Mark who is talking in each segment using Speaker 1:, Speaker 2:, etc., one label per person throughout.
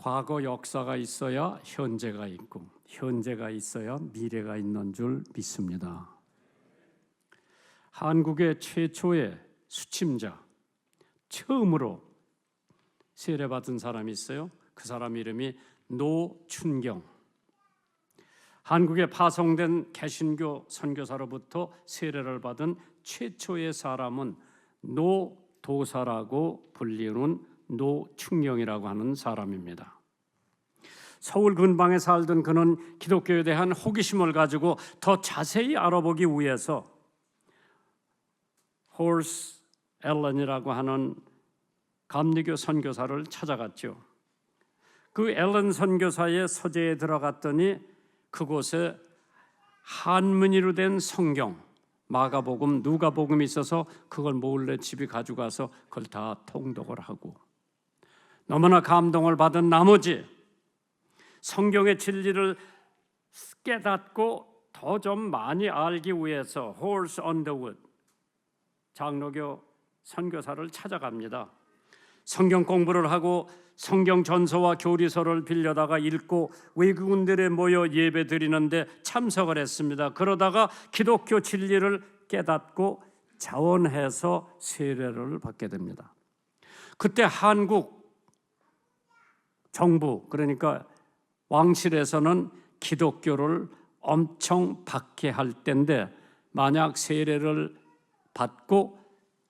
Speaker 1: 과거 역사가 있어야 현재가 있고 현재가 있어야 미래가 있는 줄 믿습니다. 한국의 최초의 수침자 처음으로 세례받은 사람이 있어요. 그 사람 이름이 노춘경. 한국에 파송된 개신교 선교사로부터 세례를 받은 최초의 사람은 노도사라고 불리는 노충경이라고 하는 사람입니다. 서울 근방에 살던 그는 기독교에 대한 호기심을 가지고 더 자세히 알아보기 위해서 홀스 앨런이라고 하는 감리교 선교사를 찾아갔죠. 그 앨런 선교사의 서재에 들어갔더니 그곳에 한문이로 된 성경, 마가복음, 누가복음이 있어서 그걸 몰래 집에 가져가서 그걸 다 통독을 하고 너무나 감동을 받은 나머지 성경의 진리를 깨닫고 더 좀 많이 알기 위해서 홀스 언더우드 장로교 선교사를 찾아갑니다. 성경 공부를 하고 성경 전서와 교리서를 빌려다가 읽고 외국인들에 모여 예배 드리는데 참석을 했습니다. 그러다가 기독교 진리를 깨닫고 자원해서 세례를 받게 됩니다. 그때 한국 정부 그러니까 왕실에서는 기독교를 엄청 박해할 때인데 만약 세례를 받고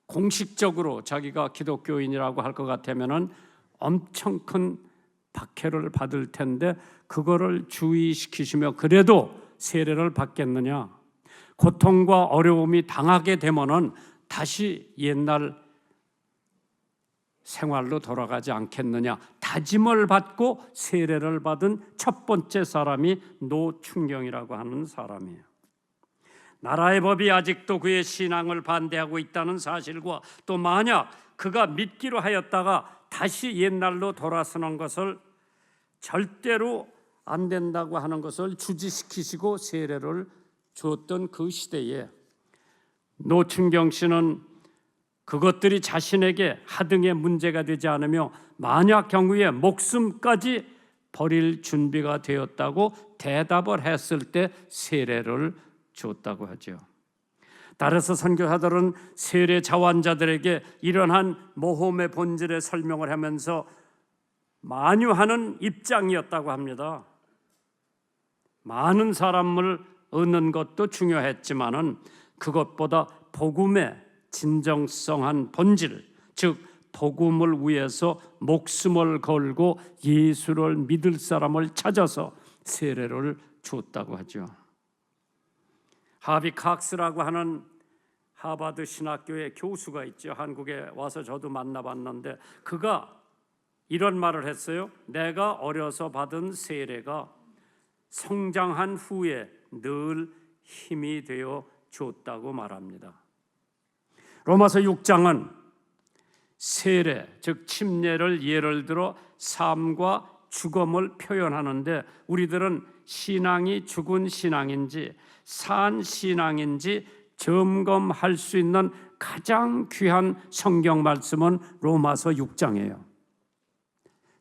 Speaker 1: 공식적으로 자기가 기독교인이라고 할 것 같으면은 엄청 큰 박해를 받을 텐데 그거를 주의시키시며 그래도 세례를 받겠느냐? 고통과 어려움이 당하게 되면은 다시 옛날 생활로 돌아가지 않겠느냐 다짐을 받고 세례를 받은 첫 번째 사람이 노충경이라고 하는 사람이에요. 나라의 법이 아직도 그의 신앙을 반대하고 있다는 사실과 또 만약 그가 믿기로 하였다가 다시 옛날로 돌아서는 것을 절대로 안 된다고 하는 것을 주지시키시고 세례를 주었던 그 시대에 노충경 씨는 그것들이 자신에게 하등의 문제가 되지 않으며 만약 경우에 목숨까지 버릴 준비가 되었다고 대답을 했을 때 세례를 주었다고 하죠. 따라서 선교사들은 세례 자원자들에게 이러한 모험의 본질의 설명을 하면서 만유하는 입장이었다고 합니다. 많은 사람을 얻는 것도 중요했지만은 그것보다 복음의 진정성한 본질, 즉 복음을 위해서 목숨을 걸고 예수를 믿을 사람을 찾아서 세례를 주었다고 하죠. 하비 칵스라고 하는 하버드 신학교의 교수가 있죠. 한국에 와서 저도 만나봤는데 그가 이런 말을 했어요. 내가 어려서 받은 세례가 성장한 후에 늘 힘이 되어 줬다고 말합니다. 로마서 6장은 세례, 즉 침례를 예를 들어 삶과 죽음을 표현하는데 우리들은 신앙이 죽은 신앙인지 산 신앙인지 점검할 수 있는 가장 귀한 성경 말씀은 로마서 6장이에요.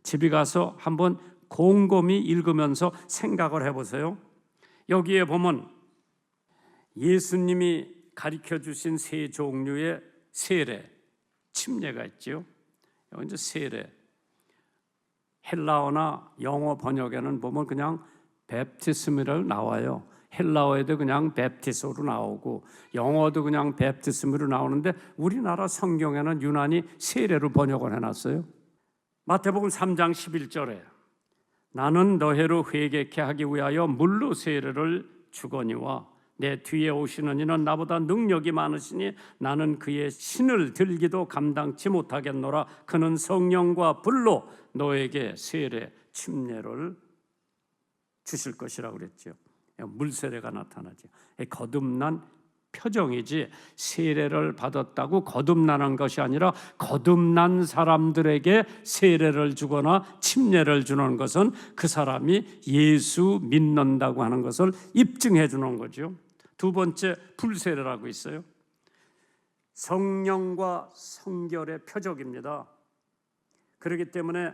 Speaker 1: 집에 가서 한번 곰곰이 읽으면서 생각을 해보세요. 여기에 보면 예수님이 가르쳐 주신 세 종류의 세례, 침례가. 여기 이제 세례. 헬라어나 영어 번역에는 보면 그냥 베프티스미를 나와요. 헬라어에도 그냥 베프티스로 나오고 영어도 그냥 베프티스미로 나오는데 우리나라 성경에는 유난히 세례로 번역을 해놨어요. 마태복음 3장 11절에 나는 너희로 회개케 하기 위하여 물로 세례를 주거니와 내 뒤에 오시는 이는 나보다 능력이 많으시니 나는 그의 신을 들기도 감당치 못하겠노라 그는 성령과 불로 너에게 세례 침례를 주실 것이라고 그랬죠. 물세례가 나타나죠. 거듭난 표정이지 세례를 받았다고 거듭나는 것이 아니라 거듭난 사람들에게 세례를 주거나 침례를 주는 것은 그 사람이 예수 믿는다고 하는 것을 입증해 주는 거죠. 두 번째 불세례라고 있어요. 성령과 성결의 표적입니다. 그렇기 때문에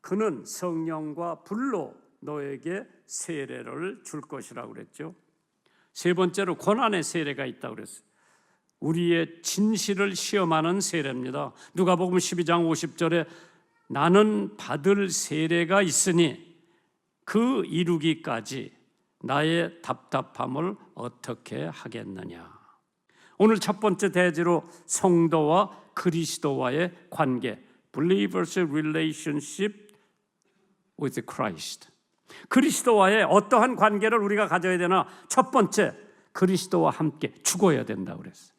Speaker 1: 그는 성령과 불로 너에게 세례를 줄 것이라고 그랬죠. 세 번째로 고난의 세례가 있다고 그랬어요. 우리의 진실을 시험하는 세례입니다. 누가복음 12장 50절에 나는 받을 세례가 있으니 그 이루기까지 나의 답답함을 어떻게 하겠느냐. 오늘 첫 번째 대지로 성도와 그리스도와의 관계, believers relationship with Christ. 그리스도와의 어떠한 관계를 우리가 가져야 되나? 첫 번째, 그리스도와 함께 죽어야 된다 그랬어요.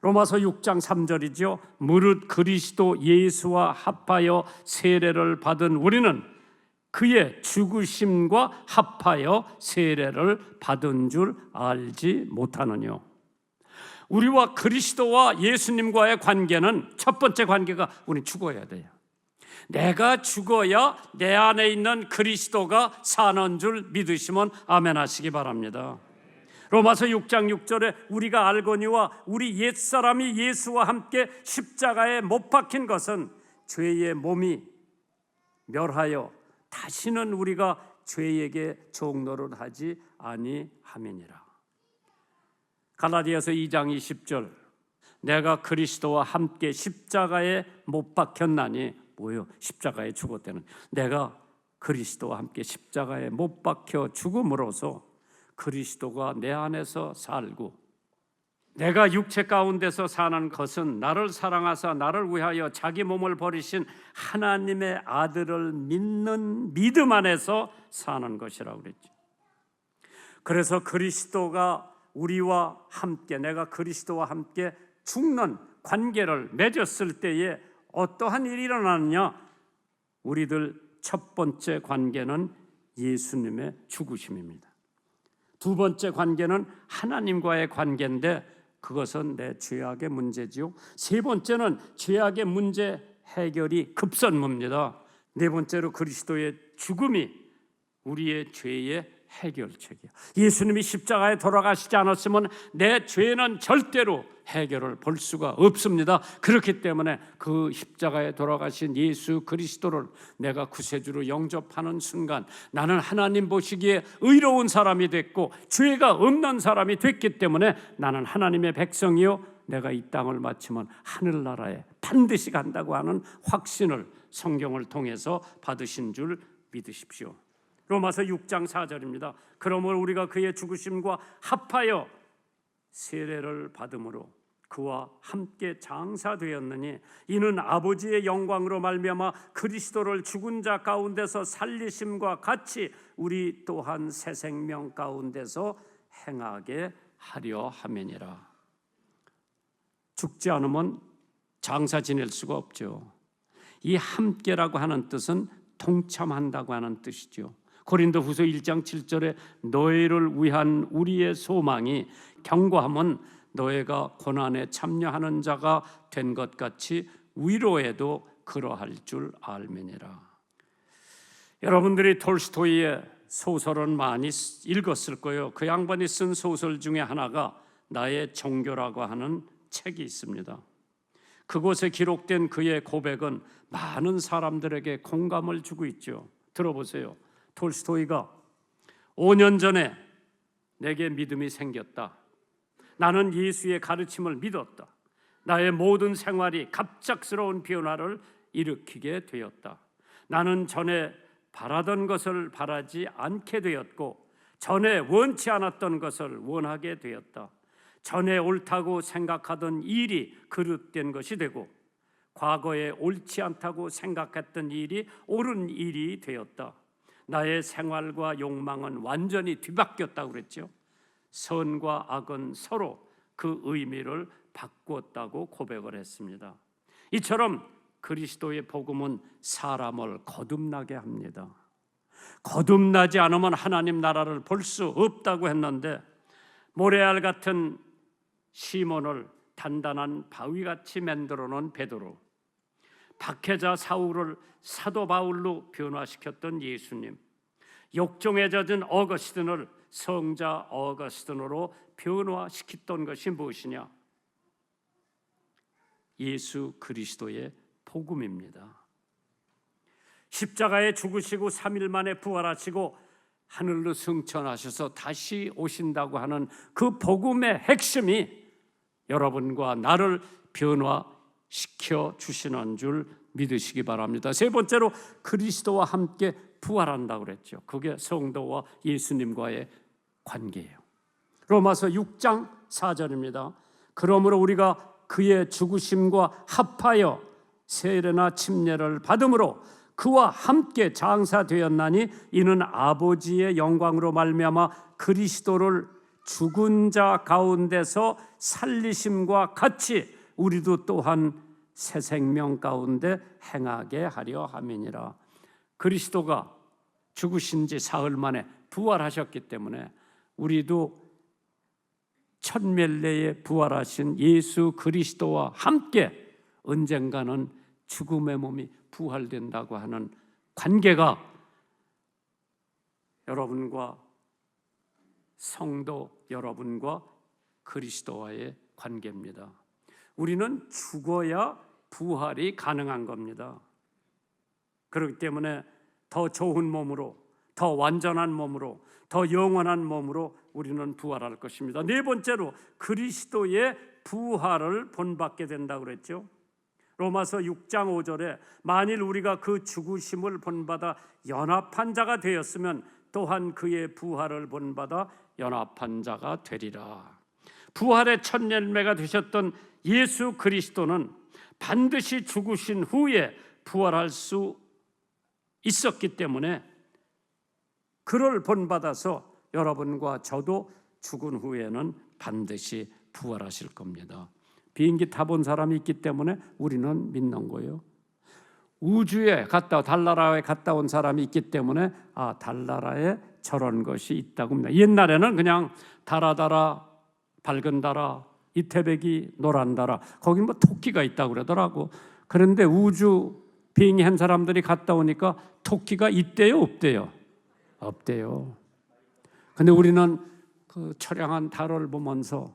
Speaker 1: 로마서 6장 3절이죠. 무릇 그리스도 예수와 합하여 세례를 받은 우리는 그의 죽으심과 합하여 세례를 받은 줄 알지 못하느뇨. 우리와 그리스도와 예수님과의 관계는 첫 번째 관계가 우리 죽어야 돼요. 내가 죽어야 내 안에 있는 그리스도가 사는 줄 믿으시면 아멘 하시기 바랍니다. 로마서 6장 6절에 우리가 알거니와 우리 옛사람이 예수와 함께 십자가에 못 박힌 것은 죄의 몸이 멸하여 다시는 우리가 죄에게 종노를 하지 아니함이니라. 갈라디아서 2장 20절 내가 그리스도와 함께 십자가에 못 박혔나니 뭐요? 십자가에 죽었다는 내가 그리스도와 함께 십자가에 못 박혀 죽음으로써 그리스도가 내 안에서 살고 내가 육체 가운데서 사는 것은 나를 사랑하사 나를 위하여 자기 몸을 버리신 하나님의 아들을 믿는 믿음 안에서 사는 것이라고 그랬죠. 그래서 그리스도가 우리와 함께 내가 그리스도와 함께 죽는 관계를 맺었을 때에 어떠한 일이 일어나느냐? 우리들 첫 번째 관계는 예수님의 죽으심입니다. 두 번째 관계는 하나님과의 관계인데 그것은 내 죄악의 문제지요. 세 번째는 죄악의 문제 해결이 급선무입니다. 네 번째로 그리스도의 죽음이 우리의 죄의 해결책이야. 예수님이 십자가에 돌아가시지 않았으면 내 죄는 절대로 해결을 볼 수가 없습니다. 그렇기 때문에 그 십자가에 돌아가신 예수 그리스도를 내가 구세주로 영접하는 순간 나는 하나님 보시기에 의로운 사람이 됐고 죄가 없는 사람이 됐기 때문에 나는 하나님의 백성이요 내가 이 땅을 마치면 하늘나라에 반드시 간다고 하는 확신을 성경을 통해서 받으신 줄 믿으십시오. 로마서 6장 4절입니다. 그러므로 우리가 그의 죽으심과 합하여 세례를 받음으로 그와 함께 장사되었느니 이는 아버지의 영광으로 말미암아 그리스도를 죽은 자 가운데서 살리심과 같이 우리 또한 새 생명 가운데서 행하게 하려 함이니라. 죽지 않으면 장사 지낼 수가 없죠. 이 함께라고 하는 뜻은 동참한다고 하는 뜻이죠. 고린도 후서 1장 7절에 너희를 위한 우리의 소망이 경고함은 너희가 고난에 참여하는 자가 된 것 같이 위로에도 그러할 줄 알매니라. 여러분들이 톨스토이의 소설은 많이 읽었을 거예요. 그 양반이 쓴 소설 중에 하나가 나의 종교라고 하는 책이 있습니다. 그곳에 기록된 그의 고백은 많은 사람들에게 공감을 주고 있죠. 들어보세요. 톨스토이가 5년 전에 내게 믿음이 생겼다. 나는 예수의 가르침을 믿었다. 나의 모든 생활이 갑작스러운 변화를 일으키게 되었다. 나는 전에 바라던 것을 바라지 않게 되었고, 전에 원치 않았던 것을 원하게 되었다. 전에 옳다고 생각하던 일이 그릇된 것이 되고, 과거에 옳지 않다고 생각했던 일이 옳은 일이 되었다. 나의 생활과 욕망은 완전히 뒤바뀌었다고 그랬죠. 선과 악은 서로 그 의미를 바꾸었다고 고백을 했습니다. 이처럼 그리스도의 복음은 사람을 거듭나게 합니다. 거듭나지 않으면 하나님 나라를 볼 수 없다고 했는데 모래알 같은 시몬을 단단한 바위같이 만들어 놓은 베드로 박해자 사울을 사도 바울로 변화시켰던 예수님, 욕정에 젖은 어거스틴을 성자 어거스틴으로 변화시켰던 것이 무엇이냐? 예수 그리스도의 복음입니다. 십자가에 죽으시고 3일 만에 부활하시고 하늘로 승천하셔서 다시 오신다고 하는 그 복음의 핵심이 여러분과 나를 변화 시켜 주시는 줄 믿으시기 바랍니다. 세 번째로 그리스도와 함께 부활한다고 그랬죠. 그게 성도와 예수님과의 관계예요. 로마서 6장 4절입니다. 그러므로 우리가 그의 죽으심과 합하여 세례나 침례를 받음으로 그와 함께 장사되었나니 이는 아버지의 영광으로 말미암아 그리스도를 죽은 자 가운데서 살리심과 같이 우리도 또한 새 생명 가운데 행하게 하려 함이니라. 그리스도가 죽으신 지 사흘 만에 부활하셨기 때문에 우리도 천멜레에 부활하신 예수 그리스도와 함께 언젠가는 죽음의 몸이 부활된다고 하는 관계가 여러분과 성도 여러분과 그리스도와의 관계입니다. 우리는 죽어야 부활이 가능한 겁니다. 그렇기 때문에 더 좋은 몸으로, 더 완전한 몸으로, 더 영원한 몸으로 우리는 부활할 것입니다. 네 번째로 그리스도의 부활을 본받게 된다고 그랬죠. 로마서 6장 5절에 만일 우리가 그 죽으심을 본받아 연합한 자가 되었으면 또한 그의 부활을 본받아 연합한 자가 되리라. 부활의 첫 열매가 되셨던 예수 그리스도는 반드시 죽으신 후에 부활할 수 있었기 때문에 그를 본받아서 여러분과 저도 죽은 후에는 반드시 부활하실 겁니다. 비행기 타본 사람이 있기 때문에 우리는 믿는 거예요. 우주에 갔다 달나라에 갔다 온 사람이 있기 때문에 아 달나라에 저런 것이 있다고 합니다. 옛날에는 그냥 달아달아 밝은 달아 이태백이 노란 달아 거기 뭐 토끼가 있다고 그러더라고. 그런데 우주 비행기 한 사람들이 갔다 오니까 토끼가 있대요 없대요? 없대요. 근데 우리는 그 처량한 달을 보면서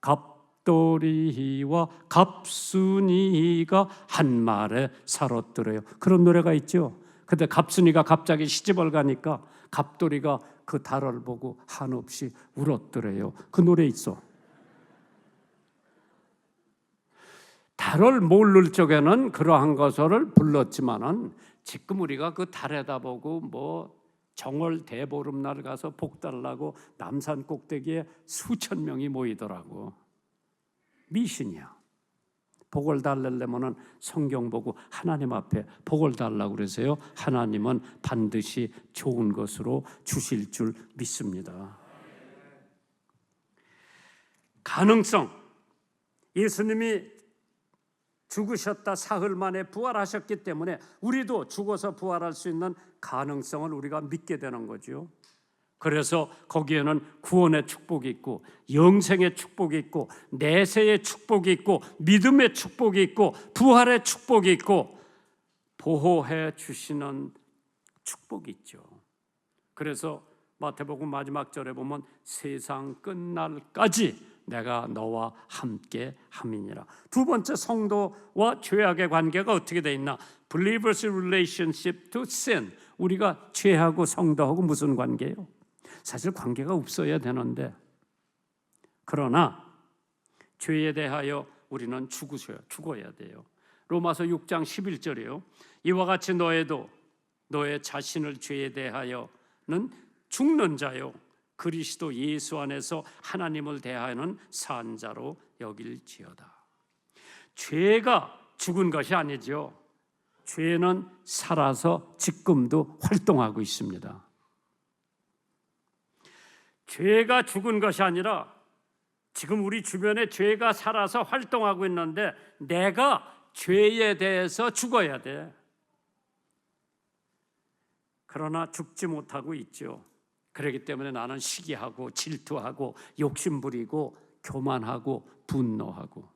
Speaker 1: 갑돌이와 갑순이가 한 말에 살았더래요. 그런 노래가 있죠. 근데 갑순이가 갑자기 시집을 가니까 갑돌이가 그 달을 보고 한없이 울었더래요. 그 노래 있어. 달을 모를 적에는 그러한 것을 불렀지만은 지금 우리가 그 달에다 보고 뭐 정월 대보름날 가서 복 달라고 남산 꼭대기에 수천 명이 모이더라고. 미신이야. 복을 달래려면은 성경 보고 하나님 앞에 복을 달라고 그러세요. 하나님은 반드시 좋은 것으로 주실 줄 믿습니다. 가능성. 예수님이 죽으셨다 사흘 만에 부활하셨기 때문에 우리도 죽어서 부활할 수 있는 가능성을 우리가 믿게 되는 거죠. 그래서 거기에는 구원의 축복이 있고 영생의 축복이 있고 내세의 축복이 있고 믿음의 축복이 있고 부활의 축복이 있고 보호해 주시는 축복이 있죠. 그래서 마태복음 마지막 절에 보면 세상 끝날까지 내가 너와 함께 함이니라. 두 번째 성도와 죄악의 관계가 어떻게 돼 있나? Believers relationship to sin. 우리가 죄하고 성도하고 무슨 관계예요? 사실 관계가 없어야 되는데 그러나 죄에 대하여 우리는 죽으셔야 죽어야 돼요. 로마서 6장 11절이요. 이와 같이 너에도 너의 자신을 죄에 대하여는 죽는 자요. 그리스도 예수 안에서 하나님을 대하여는 산자로 여길지어다. 죄가 죽은 것이 아니죠. 죄는 살아서 지금도 활동하고 있습니다. 죄가 죽은 것이 아니라 지금 우리 주변에 죄가 살아서 활동하고 있는데 내가 죄에 대해서 죽어야 돼. 그러나 죽지 못하고 있죠. 그렇기 때문에 나는 시기하고 질투하고 욕심부리고 교만하고 분노하고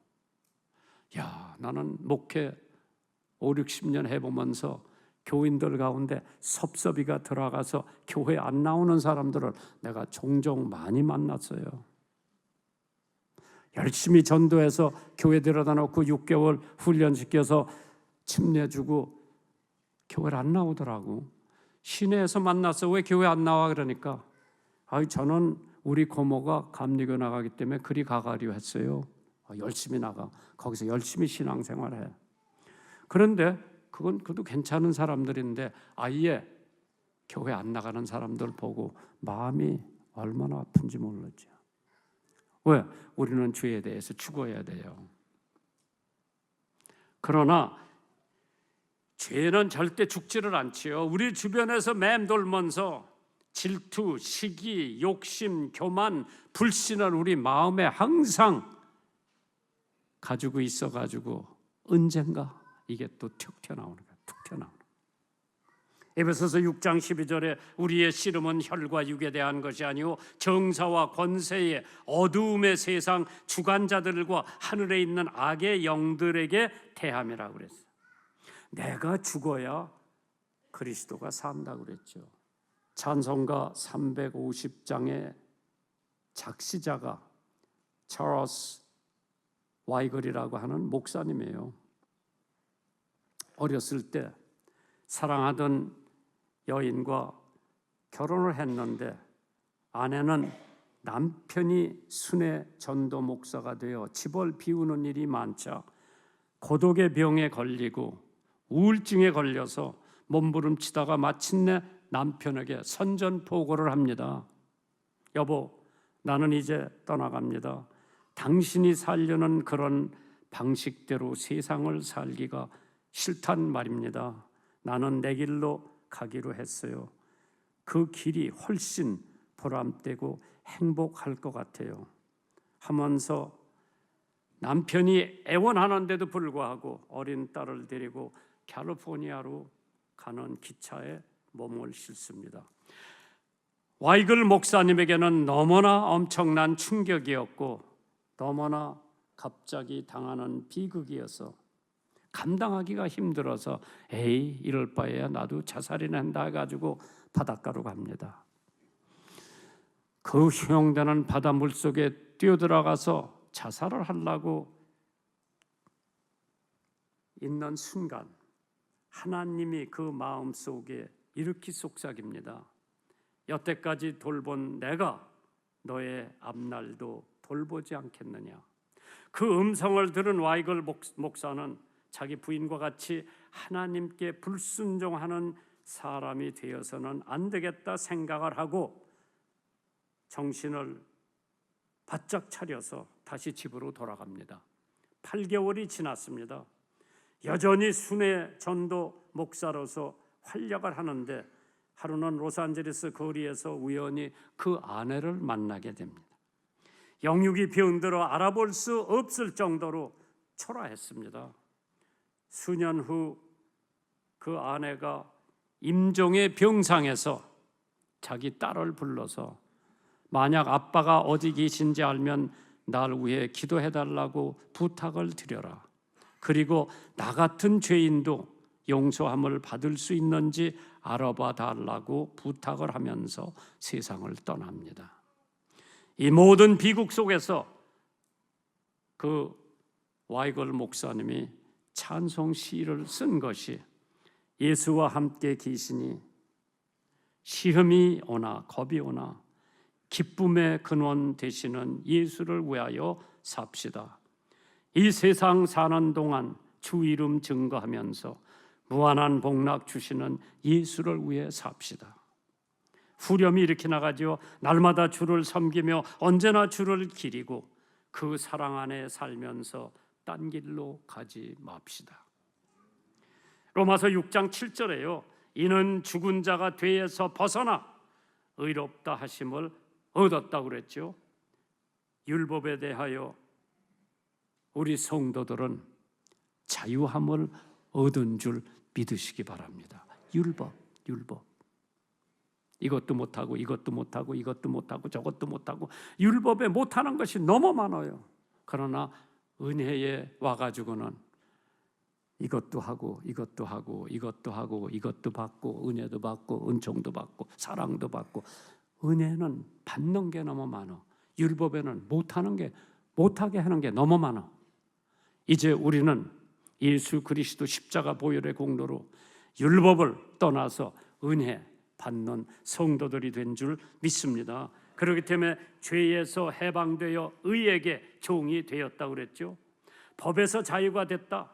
Speaker 1: 야 나는 목회 5, 60년 해보면서 교인들 가운데 섭섭이가 들어가서 교회 안 나오는 사람들을 내가 종종 많이 만났어요. 열심히 전도해서 교회 들여다 놓고 6개월 훈련시켜서 침례 주고 교회를 안 나오더라고. 시내에서 만나서 왜 교회 안 나와 그러니까 아이 저는 우리 고모가 감리교 나가기 때문에 그리 가가려 했어요. 아, 열심히 나가 거기서 열심히 신앙생활 해. 그런데 그건 그도 괜찮은 사람들인데 아예 교회 안 나가는 사람들 보고 마음이 얼마나 아픈지 모르죠. 왜? 우리는 죄에 대해서 죽어야 돼요. 그러나 죄는 절대 죽지를 않지요. 우리 주변에서 맴돌면서 질투, 시기, 욕심, 교만, 불신을 우리 마음에 항상 가지고 있어 가지고 언젠가 이게 또 툭 튀어나오는 거야. 툭 튀어나오는 거야. 에베소서 6장 12절에 우리의 씨름은 혈과 육에 대한 것이 아니요 정사와 권세의 어두움의 세상 주관자들과 하늘에 있는 악의 영들에게 대함이라고 그랬어요. 내가 죽어야 그리스도가 산다고 그랬죠. 찬송가 350장의 작시자가 찰스 와이걸이라고 하는 목사님이에요. 어렸을 때 사랑하던 여인과 결혼을 했는데 아내는 남편이 순회 전도 목사가 되어 집을 비우는 일이 많자 고독의 병에 걸리고 우울증에 걸려서 몸부림치다가 마침내 남편에게 선전포고를 합니다. 여보, 나는 이제 떠나갑니다. 당신이 살려는 그런 방식대로 세상을 살기가 싫단 말입니다. 나는 내 길로 가기로 했어요. 그 길이 훨씬 보람되고 행복할 것 같아요. 하면서 남편이 애원하는데도 불구하고 어린 딸을 데리고 캘리포니아로 가는 기차에 몸을 싣습니다. 와이글 목사님에게는 너무나 엄청난 충격이었고 너무나 갑자기 당하는 비극이어서 감당하기가 힘들어서 에이 이럴 바에야 나도 자살이나 한다 해가지고 바닷가로 갑니다. 그 휘용되는 바닷물 속에 뛰어들어가서 자살을 하려고 있는 순간 하나님이 그 마음 속에 이렇게 속삭입니다. 여태까지 돌본 내가 너의 앞날도 돌보지 않겠느냐. 그 음성을 들은 와이걸 목사는 자기 부인과 같이 하나님께 불순종하는 사람이 되어서는 안 되겠다 생각을 하고 정신을 바짝 차려서 다시 집으로 돌아갑니다. 8개월이 지났습니다. 여전히 순회 전도 목사로서 활약을 하는데 하루는 로스앤젤레스 거리에서 우연히 그 아내를 만나게 됩니다. 영육이 병들어 알아볼 수 없을 정도로 초라했습니다. 수년 후 그 아내가 임종의 병상에서 자기 딸을 불러서 만약 아빠가 어디 계신지 알면 날 위해 기도해 달라고 부탁을 드려라. 그리고 나 같은 죄인도 용서함을 받을 수 있는지 알아봐 달라고 부탁을 하면서 세상을 떠납니다. 이 모든 비극 속에서 그 와이걸 목사님이 찬송 시를 쓴 것이 예수와 함께 계시니 시험이 오나 겁이 오나 기쁨의 근원 되시는 예수를 위하여 삽시다. 이 세상 사는 동안 주 이름 증거하면서 무한한 복락 주시는 예수를 위해 삽시다. 후렴이 이렇게 나가죠. 날마다 주를 섬기며 언제나 주를 기리고 그 사랑 안에 살면서 딴 길로 가지 맙시다. 로마서 6장 7절에요. 이는 죽은 자가 죄에서 벗어나 의롭다 하심을 얻었다고 그랬죠. 율법에 대하여 우리 성도들은 자유함을 얻은 줄 믿으시기 바랍니다. 율법, 율법. 이것도 못하고 이것도 못하고 이것도 못하고 저것도 못하고 율법에 못하는 것이 너무 많아요. 그러나 은혜에 와가지고는 이것도 하고 이것도 하고 이것도 하고 이것도 받고 은혜도 받고 은총도 받고 사랑도 받고 은혜는 받는 게 너무 많아. 율법에는 못하는 게 못하게 하는 게 너무 많아. 이제 우리는 예수 그리스도 십자가 보혈의 공로로 율법을 떠나서 은혜 받는 성도들이 된 줄 믿습니다. 그렇기 때문에 죄에서 해방되어 의에게 종이 되었다 그랬죠. 법에서 자유가 됐다.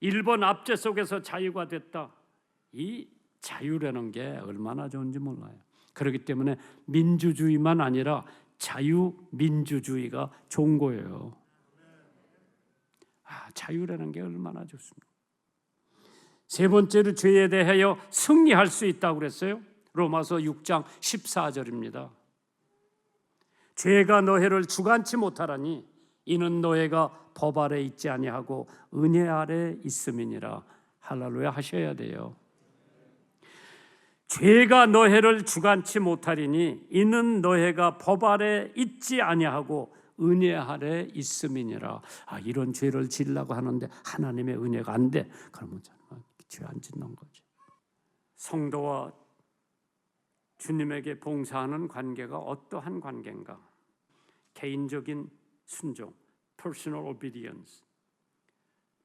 Speaker 1: 일본 압제 속에서 자유가 됐다. 이 자유라는 게 얼마나 좋은지 몰라요. 그렇기 때문에 민주주의만 아니라 자유민주주의가 좋은 거예요. 아, 자유라는 게 얼마나 좋습니까? 세 번째로 죄에 대하여 승리할 수 있다고 그랬어요. 로마서 6장 14절입니다. 죄가 너희를 주관치 못하라니 이는 너희가 법 아래 있지 아니하고 은혜 아래 있음이니라 할렐루야 하셔야 돼요. 죄가 너희를 주관치 못하리니 이는 너희가 법 아래 있지 아니하고 은혜 아래 있음이니라. 아 이런 죄를 지으려고 하는데 하나님의 은혜가 안 돼. 그러면 죄안 짓는 거지. 성도와 주님에게 봉사하는 관계가 어떠한 관계인가? 개인적인 순종, personal obedience.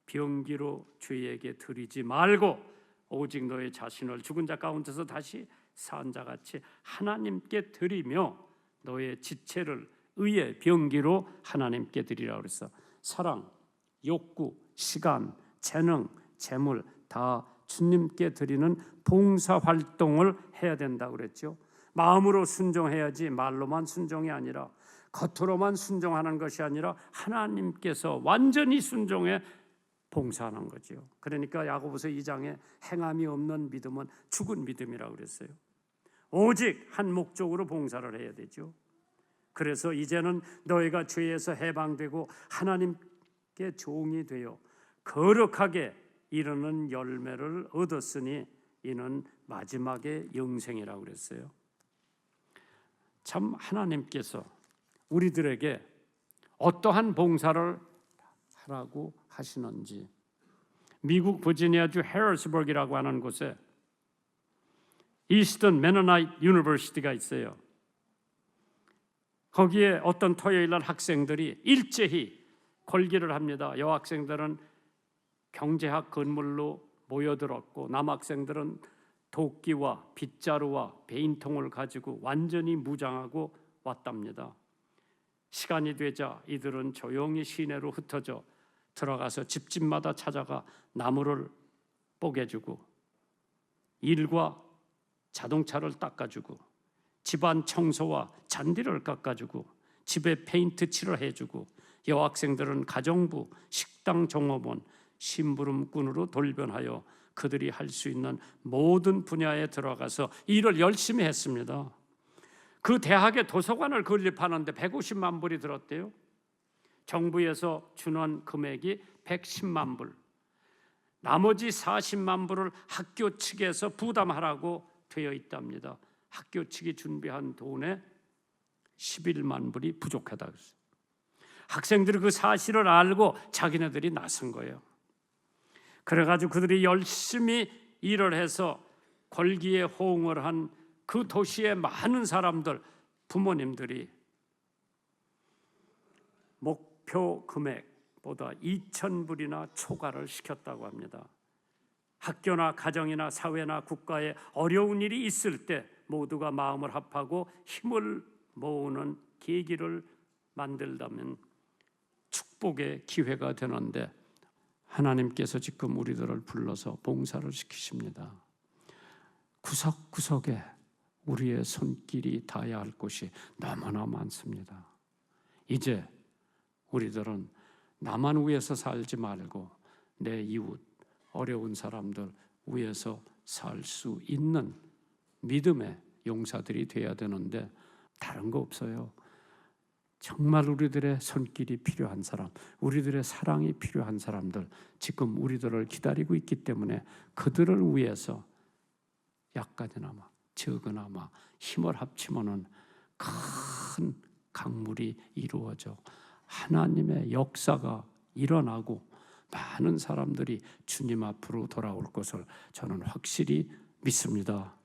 Speaker 1: 병기로 죄에게 드리지 말고 오직 너의 자신을 죽은 자 가운데서 다시 산 자 같이 하나님께 드리며 너의 지체를 의의 병기로 하나님께 드리라 그랬어. 사랑, 욕구, 시간, 재능, 재물 다 주님께 드리는 봉사 활동을 해야 된다 그랬죠. 마음으로 순종해야지 말로만 순종이 아니라 겉으로만 순종하는 것이 아니라 하나님께서 완전히 순종해 봉사하는 거죠. 그러니까 야고보서 2장에 행함이 없는 믿음은 죽은 믿음이라고 그랬어요. 오직 한 목적으로 봉사를 해야 되죠. 그래서 이제는 너희가 죄에서 해방되고 하나님께 종이 되어 거룩하게 이르는 열매를 얻었으니 이는 마지막의 영생이라고 그랬어요. 참 하나님께서 우리들에게 어떠한 봉사를 하라고 하시는지 미국 버지니아주 해럴스버그라고 하는 곳에 이스턴 메너나이트 유니버시티가 있어요. 거기에 어떤 토요일 날 학생들이 일제히 걸기를 합니다. 여학생들은 경제학 건물로 모여들었고 남학생들은 도끼와 빗자루와 베인통을 가지고 완전히 무장하고 왔답니다. 시간이 되자 이들은 조용히 시내로 흩어져 들어가서 집집마다 찾아가 나무를 뽀개주고 일과 자동차를 닦아주고 집안 청소와 잔디를 깎아주고 집에 페인트 칠을 해주고 여학생들은 가정부, 식당 종업원, 심부름꾼으로 돌변하여 그들이 할 수 있는 모든 분야에 들어가서 일을 열심히 했습니다. 그 대학의 도서관을 건립하는데 150만 불이 들었대요. 정부에서 주는 금액이 110만 불. 나머지 40만 불을 학교 측에서 부담하라고 되어 있답니다. 학교 측이 준비한 돈에 11만 불이 부족하다. 학생들이 그 사실을 알고 자기네들이 나선 거예요. 그래가지고 그들이 열심히 일을 해서 걸기에 호응을 한 그 도시의 많은 사람들, 부모님들이 목표 금액보다 2천 불이나 초과를 시켰다고 합니다. 학교나 가정이나 사회나 국가에 어려운 일이 있을 때 모두가 마음을 합하고 힘을 모으는 계기를 만들다면 축복의 기회가 되는데 하나님께서 지금 우리들을 불러서 봉사를 시키십니다. 구석구석에 우리의 손길이 닿아야 할 곳이 너무나 많습니다. 이제 우리들은 나만 위해서 살지 말고 내 이웃, 어려운 사람들 위해서 살 수 있는 믿음의 용사들이 되어야 되는데 다른 거 없어요. 정말 우리들의 손길이 필요한 사람, 우리들의 사랑이 필요한 사람들 지금 우리들을 기다리고 있기 때문에 그들을 위해서 약간이나마 적으나마 힘을 합치면은 큰 강물이 이루어져 하나님의 역사가 일어나고 많은 사람들이 주님 앞으로 돌아올 것을 저는 확실히 믿습니다.